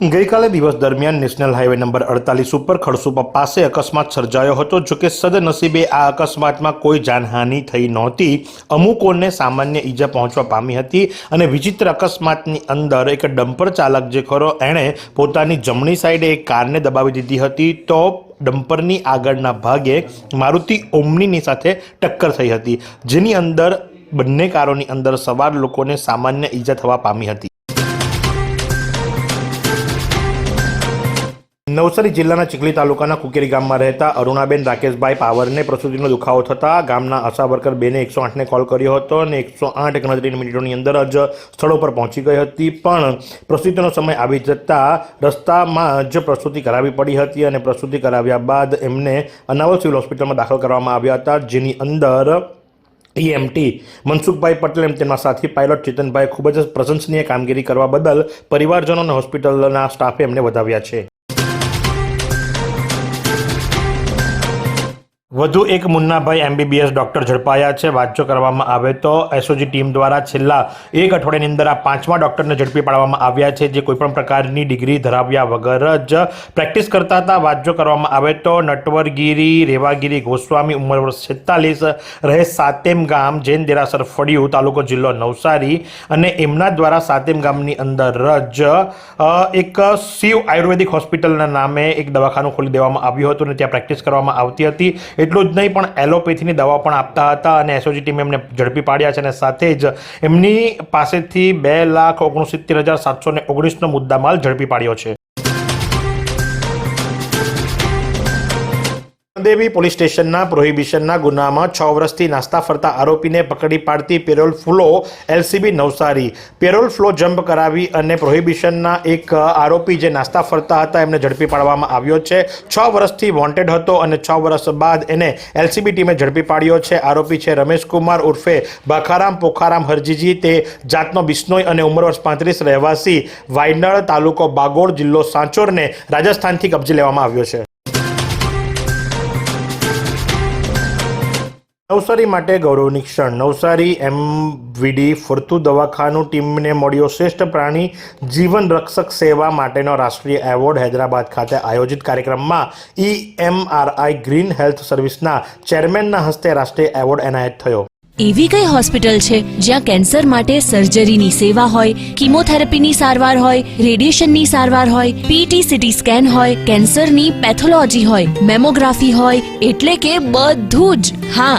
ગઈકાલે દિવસ દરમિયાન નેશનલ હાઈવે નંબર અડતાલીસ ઉપર ખડસુપા પાસે અકસ્માત સર્જાયો હતો જોકે સદનસીબે આ અકસ્માતમાં કોઈ જાનહાનિ થઈ નહોતી. અમુકોને સામાન્ય ઈજા પહોંચવા પામી હતી અને વિચિત્ર અકસ્માતની અંદર એક ડમ્પર ચાલક જે ખરો, એણે પોતાની જમણી સાઈડે એક કારને દબાવી દીધી હતી. તો ડમ્પરની આગળના ભાગે મારુતિ ઓમનીની સાથે ટક્કર થઈ હતી, જેની અંદર બંને કારોની અંદર સવાર લોકોને સામાન્ય ઈજા થવા પામી હતી. નવસારી જિલ્લાના ચીખલી તાલુકાના કુકેરી ગામમાં રહેતા અરુણાબેન રાકેશભાઈ પાવરને પ્રસૂતિનો દુખાવો થતાં ગામના આશા વર્કર બેને એકસો આઠને કોલ કર્યો હતો અને એકસો આઠ ગણતરી મિનિટોની અંદર જ સ્થળો પર પહોંચી ગઈ હતી. પણ પ્રસૂતિનો સમય આવી જતાં રસ્તામાં જ પ્રસૂતિ કરાવી પડી હતી અને પ્રસૂતિ કરાવ્યા બાદ એમને અનાવલ સિવિલ હોસ્પિટલમાં દાખલ કરવામાં આવ્યા હતા. જેની અંદર ઈએમટી મનસુખભાઈ પટેલ એમ તેમના સાથી પાયલોટ ચેતનભાઈ ખૂબ જ પ્રશંસનીય કામગીરી કરવા બદલ પરિવારજનો અને હોસ્પિટલના સ્ટાફે એમને વધાવ્યા છે. વધુ એક મુન્નાભાઈ એમબીબીએસ ડોક્ટર ઝડપાયા છે. વાંચો કરવામાં આવે તો એસઓજી ટીમ દ્વારા છેલ્લા એક અઠવાડિયાની અંદર આ પાંચમા ડોક્ટરને ઝડપી પાડવામાં આવ્યા છે, જે કોઈપણ પ્રકારની ડિગ્રી ધરાવ્યા વગર જ પ્રેક્ટિસ કરતા હતા. વાંચો કરવામાં આવે તો નટવરગીરી, રેવાગીરી, ગોસ્વામી ઉંમર વર્ષ છેતાલીસ, રહે સાતેમ ગામ, જૈન દેરાસર, ફળિયું, તાલુકો જિલ્લો નવસારી અને એમના દ્વારા સાતેમ ગામની અંદર જ એક શિવ આયુર્વેદિક હોસ્પિટલના નામે એક દવાખાનું ખોલી દેવામાં આવ્યું હતું અને ત્યાં પ્રેક્ટિસ કરવામાં આવતી હતી. એટલું જ નહીં, પણ એલોપેથીની દવા પણ આપતા હતા અને એસઓજી ટીમે એમને ઝડપી પાડ્યા છે અને સાથે જ એમની પાસેથી બે લાખ ઓગણસિત્તેર હજાર સાતસો ઓગણીસનો મુદ્દામાલ ઝડપી પાડ્યો છે. દેવી પોલીસ સ્ટેશનના પ્રોહિબિશનના ગુનામાં છ વર્ષથી નાસ્તા ફરતા આરોપીને પકડી પાડતી parole furlough LCB Navsari. Parole furlough jump કરાવી અને પ્રોહિબિશનના એક આરોપી જે નાસ્તા ફરતા હતા એમને ઝડપી પાડવામાં આવ્યો છે. છ વર્ષથી વોન્ટેડ હતો અને છ વર્ષ બાદ એને એલસીબી ટીમે ઝડપી પાડ્યો છે. આરોપી છે રમેશકુમાર ઉર્ફે ભાખારામ પોખારામ હરજીજી. તે જાતનો બિસ્નોઈ અને ઉંમર વર્ષ પાંત્રીસ રહેવાસી વાયનળ તાલુકો બાગોળ જિલ્લો સાંચોરને રાજસ્થાનથી કબજે લેવામાં આવ્યો છે. નવસારી માટે ગૌરવની ક્ષણ. નવસારી એમવીડી ફરતું દવાખાનું ટીમને મળ્યો શ્રેષ્ઠ પ્રાણી જીવન રક્ષક સેવા માટેનો રાષ્ટ્રીય એવોર્ડ હૈદરાબાદ ખાતે આયોજિત કાર્યક્રમમાં ઈએમઆરઆઈ ગ્રીન હેલ્થ સર્વિસના ચેરમેનના હસ્તે રાષ્ટ્રીય એવોર્ડ એનાયત થયો. એવી કઈ હોસ્પિટલ છે જ્યાં કેન્સર માટે સર્જરીની સેવા હોય, કિમોથેરાપીની સારવાર હોય, રેડિયેશનની સારવાર હોય પીટી સીટી સ્કેન હોય, કેન્સરની પેથોલોજી હોય, મેમોગ્રાફી હોય, એટલે કે બધું જ. હા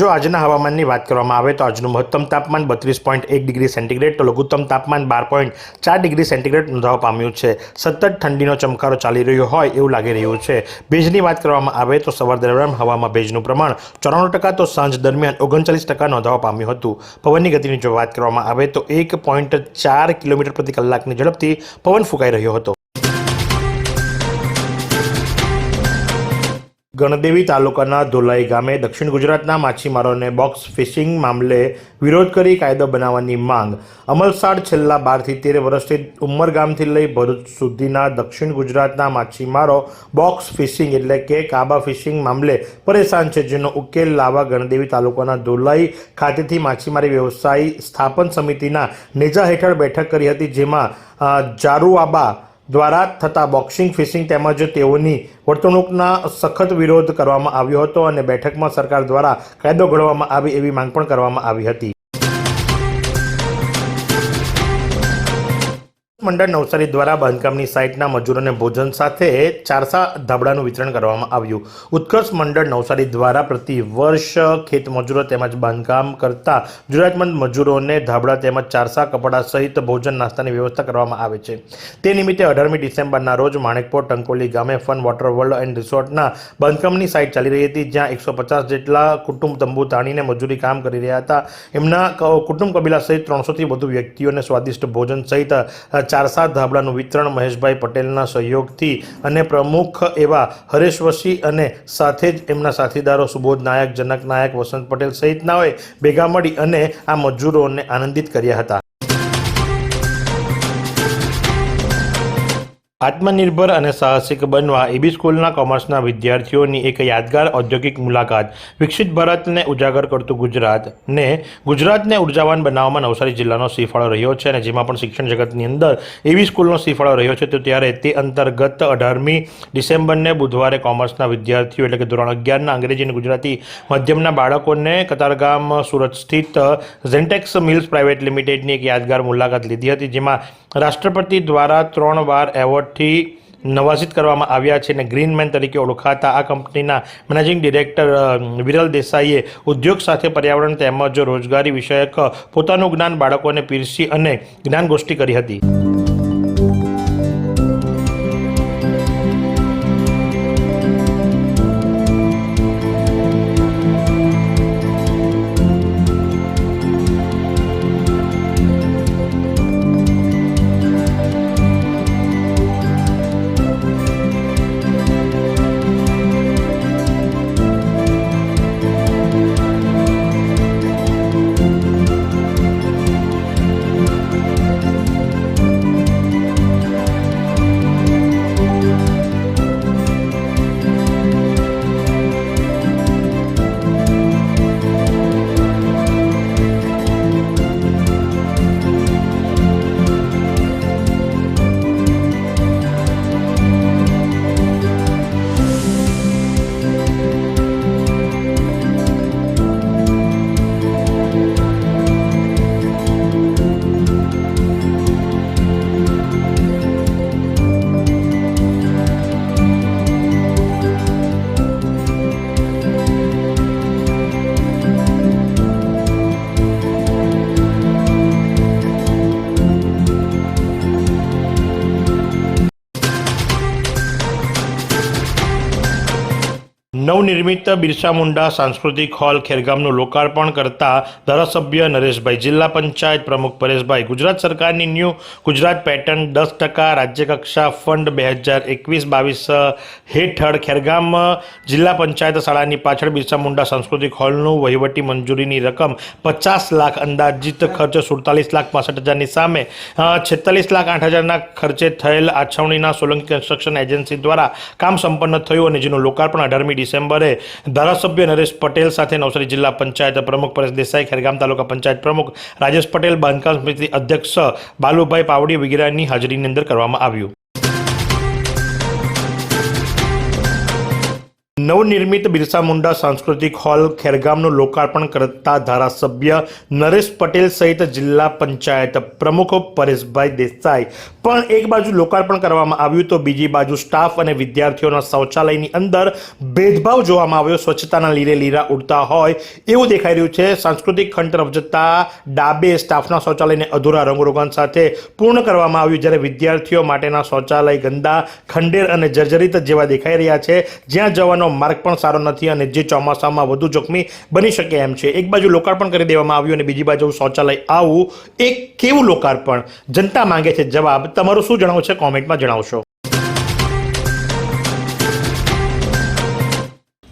જો આજના હવામાનની વાત કરવામાં આવે તો આજનું મહત્તમ તાપમાન બત્રીસ પોઈન્ટ એક ડિગ્રી સેન્ટીગ્રેડ તો લઘુત્તમ તાપમાન બાર પોઈન્ટ ચાર ડિગ્રી સેન્ટીગ્રેડ નોંધાવા પામ્યું છે. સતત ઠંડીનો ચમકારો ચાલી રહ્યો હોય એવું લાગી રહ્યું છે. ભેજની વાત કરવામાં આવે તો સવાર દરમિયાન હવામાં ભેજનું પ્રમાણ ચોરાણું ટકા તો સાંજ દરમિયાન ઓગણચાલીસ ટકા નોંધાવા પામ્યું હતું. પવનની ગતિની જો વાત કરવામાં આવે તો એક પોઈન્ટ ચાર કિલોમીટર પ્રતિ કલાકની ઝડપથી પવન ફૂંકાઈ રહ્યો હતો. ગણદેવી તાલુકાના ધોલાઈ ગામે દક્ષિણ ગુજરાતના માછીમારોને બોક્સ ફિશિંગ મામલે વિરોધ કરી કાયદો બનાવવાની માંગ. અમલસાડ છેલ્લા બારથી તેર વર્ષથી ઉમરગામથી લઈ ભરૂચ સુધીના દક્ષિણ ગુજરાતના માછીમારો બોક્સ ફિશિંગ એટલે કે કાબા ફિશિંગ મામલે પરેશાન છે, જેનો ઉકેલ લાવવા ગણદેવી તાલુકાના ધોલાઈ ખાતેથી માછીમારી વ્યવસાય સ્થાપન સમિતિના નેજા હેઠળ બેઠક કરી હતી, જેમાં જારુઆબા દ્વારા થતા બોક્સિંગ ફિશિંગ તેમજ તેઓની વર્તણૂકના સખત વિરોધ કરવામાં આવ્યો હતો અને બેઠકમાં સરકાર દ્વારા કાયદો ઘડવામાં આવે એવી માંગ પણ કરવામાં આવી હતી. મંડળ નવસારી દ્વારા બાંધકામની સાઇટના મજૂરોને ભોજન સાથે ચારસા ધાબળાનું વિતરણ કરવામાં આવ્યું. ઉત્કર્ષ મંડળ નવસારી દ્વારા પ્રતિ વર્ષ ખેત મજૂરો તેમજ બાંધકામ કરતા જરૂરિયાતમંદ મજૂરોને ધાબળા તેમજ ચારસા કપડાં સહિત ભોજન, નાસ્તાની વ્યવસ્થા કરવામાં આવે છે. તે નિમિત્તે અઢારમી ડિસેમ્બરના રોજ માણેકપોર ટંકોલી ગામે ફન વોટર વર્લ્ડ એન્ડ રિસોર્ટના બાંધકામની સાઇટ ચાલી રહી હતી, જ્યાં એકસો પચાસ જેટલા કુટુંબ તંબુ તાણીને મજૂરી કામ કરી રહ્યા હતા. એમના કુટુંબ કબીલા સહિત ત્રણસોથી વધુ વ્યક્તિઓને સ્વાદિષ્ટ ભોજન સહિત ચારસા ધાબળાનું વિતરણ મહેશભાઈ પટેલના સહયોગથી અને પ્રમુખ એવા હરેશ વશી અને સાથે જ એમના સાથીદારો સુબોધ નાયક, જનક નાયક, વસંત પટેલ સહિતનાઓએ ભેગા મળી અને આ મજૂરોને આનંદિત કર્યા હતા. આત્મનિર્ભર અને સાહસિક બનવા એબી સ્કૂલના કોમર્સના વિદ્યાર્થીઓની એક યાદગાર ઔદ્યોગિક મુલાકાત. વિકસિત ભારતને ઉજાગર કરતું ગુજરાત ને ગુજરાતને ઉર્જાવાન બનાવવામાં નવસારી જિલ્લાનો શ્રીફાળો રહ્યો છે અને જેમાં પણ શિક્ષણ જગતની અંદર એબી સ્કૂલનો શ્રીફાળો રહ્યો છે, તો ત્યારે તે અંતર્ગત અઢારમી ડિસેમ્બરને બુધવારે કોમર્સના વિદ્યાર્થીઓ એટલે કે ધોરણ અગિયારના અંગ્રેજી અને ગુજરાતી માધ્યમના બાળકોને કતારગામ, સુરત સ્થિત ઝેન્ટેક્સ મિલ્સ પ્રાઇવેટ લિમિટેડની એક યાદગાર મુલાકાત લીધી હતી, જેમાં રાષ્ટ્રપતિ દ્વારા ત્રણ વાર એવોર્ડથી નવાસિત કરવામાં આવ્યા છે અને ગ્રીનમેન તરીકે ઓળખાતા આ કંપનીના મેનેજિંગ ડિરેક્ટર વિરલ દેસાઈએ ઉદ્યોગ સાથે પર્યાવરણ તેમજ રોજગારી વિષયક પોતાનું જ્ઞાન બાળકોને પીરસી અને જ્ઞાનગોષ્ઠી કરી હતી. નવનિર્મિત બિરસા મુંડા સાંસ્કૃતિક હોલ ખેરગામનું લોકાર્પણ કરતા ધારાસભ્ય નરેશભાઈ જિલ્લા પંચાયત પ્રમુખ પરેશભાઈ ગુજરાત સરકારની ન્યૂ ગુજરાત પેટર્ન દસ ટકા રાજ્યકક્ષા ફંડ બે હજાર એકવીસ બાવીસ હેઠળ ખેરગામ જિલ્લા પંચાયત શાળાની પાછળ બિરસા મુંડા સાંસ્કૃતિક હોલનું વહીવટી મંજૂરીની રકમ પચાસ લાખ અંદાજિત ખર્ચ સુડતાલીસ લાખ પાસઠ હજારની સામે છેતાલીસ લાખ આઠ હજારના ખર્ચે થયેલ આછવણીના સોલંકી કન્સ્ટ્રક્શન એજન્સી દ્વારા કામ સંપન્ન થયું અને જેનું લોકાર્પણ અઢારમી ડિસેમ્બરે ધારાસભ્ય નરેશ પટેલ સાથે નવસારી જિલ્લા પંચાયત પ્રમુખ પરેશ દેસાઈ, ખેરગામ તાલુકા પંચાયત પ્રમુખ રાજેશ પટેલ, બાંધકામ સમિતિ અધ્યક્ષ બાલુભાઈ પાવડી વગેરેની હાજરીની અંદર કરવામાં આવ્યું. નવનિર્મિત બિરસા મુંડા સાંસ્કૃતિક હોલ ખેરગામનું લોકાર્પણ કરતા ધારાસભ્ય નરેશ પટેલ સહિત જિલ્લા પંચાયત પ્રમુખ પરેશભાઈ દેસાઈ. પણ એક બાજુ લોકાર્પણ કરવામાં આવ્યું તો બીજી બાજુ સ્ટાફ અને વિદ્યાર્થીઓના શૌચાલયની અંદર ભેદભાવ જોવામાં આવ્યો. સ્વચ્છતાના લીરે લીરા ઉડતા હોય એવું દેખાઈ રહ્યું છે. સાંસ્કૃતિક ખંડ તરફ જતા ડાબે સ્ટાફના શૌચાલયને અધૂરા રંગરોગાન સાથે પૂર્ણ કરવામાં આવ્યું, જ્યારે વિદ્યાર્થીઓ માટેના શૌચાલય ગંદા, ખંડેર અને જર્જરિત જેવા દેખાઈ રહ્યા છે. જ્યાં જવાનો માર્ગ પણ સારો નથી અને જે ચોમાસામાં વધુ જોખમી બની શકે એમ છે. એક બાજુ લોકાર્પણ કરી દેવામાં આવ્યું અને બીજી બાજુ શૌચાલય આવું એક કેવું લોકાર્પણ? જનતા માંગે છે જવાબ. તમારું શું જણાવશો કોમેન્ટમાં જણાવશો.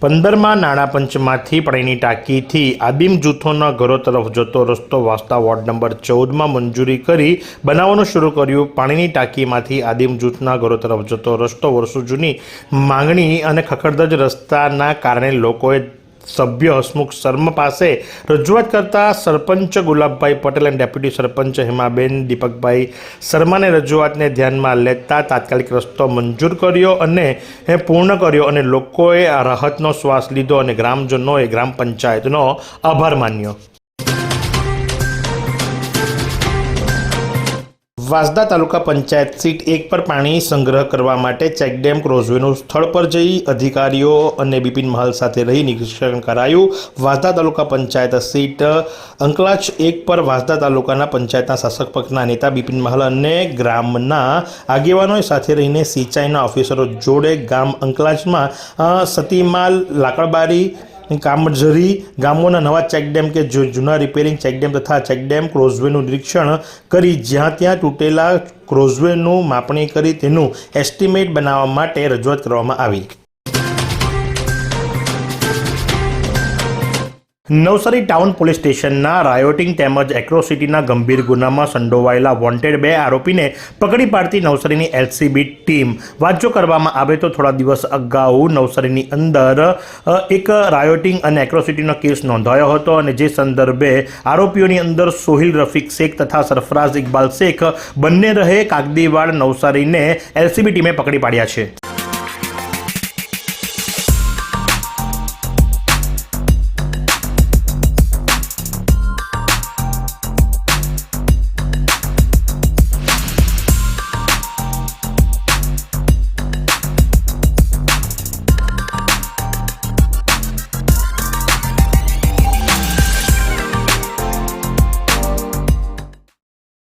પંદરમાં નાણાં પંચમાંથી પાણીની ટાંકીથી આદિમ જૂથોના ઘરો તરફ જતો રસ્તો વાસ્તા વોર્ડ નંબર ચૌદમાં મંજૂરી કરી બનાવવાનું શરૂ કર્યું. પાણીની ટાંકીમાંથી આદિમ જૂથના ઘરો તરફ જતો રસ્તો વર્ષો જૂની માંગણી અને ખખડધજ રસ્તાના કારણે લોકોએ સભ્ય હસમુખ શર્મા પાસે રજૂઆત કરતા સરપંચ ગુલાબભાઈ પટેલ અને ડેપ્યુટી સરપંચ હેમાબેન દીપકભાઈ શર્માને રજૂઆતને ધ્યાનમાં લેતા તાત્કાલિક રસ્તો મંજૂર કર્યો અને એ પૂર્ણ કર્યો અને લોકોએ આ રાહતનો શ્વાસ લીધો અને ગ્રામજનોએ ગ્રામ પંચાયતનો આભાર માન્યો. વાંસદા તાલુકા પંચાયત સીટ એક પર પાણી સંગ્રહ કરવા માટે ચેકડેમ ક્રોઝવેનું સ્થળ પર જઈ અધિકારીઓ અને બિપિન મહલ સાથે રહી નિરીક્ષણ કરાયું. વાંસદા તાલુકા પંચાયત સીટ અંકલાચ એક પર વાંસદા તાલુકાના પંચાયતના શાસક પક્ષના નેતા બિપિન મહલ અને ગ્રામના આગેવાનો સાથે રહીને સિંચાઈના ઓફિસરો જોડે ગામ અંકલાચમાં સતીમાલ લાકડબારી કામઝરી ગામોના નવા ચેકડેમ કે જૂના રિપેરિંગ ચેકડેમ તથા ચેકડેમ ક્રોઝવેનું નિરીક્ષણ કરી જ્યાં ત્યાં તૂટેલા ક્રોઝવેનું માપણી કરી તેનું એસ્ટિમેટ બનાવવા માટે રજૂઆત કરવામાં આવી. નવસારી ટાઉન પોલીસ સ્ટેશનના રાયોટિંગ તેમજ એક્રોસિટીના ગંભીર ગુનામાં સંડોવાયેલા વોન્ટેડ બે આરોપીને પકડી પાડતી નવસારીની એલસીબી ટીમ. વાંચો કરવામાં આવે તો થોડા દિવસ અગાઉ નવસારીની અંદર એક રાયોટિંગ અને એક્રોસિટીનો કેસ નોંધાયો હતો અને જે સંદર્ભે આરોપીઓની અંદર સોહિલ રફીક શેખ તથા સરફરાઝ ઇકબાલ શેખ બંને રહે કાગદીવાડ નવસારીને એલસીબી ટીમે પકડી પાડ્યા છે.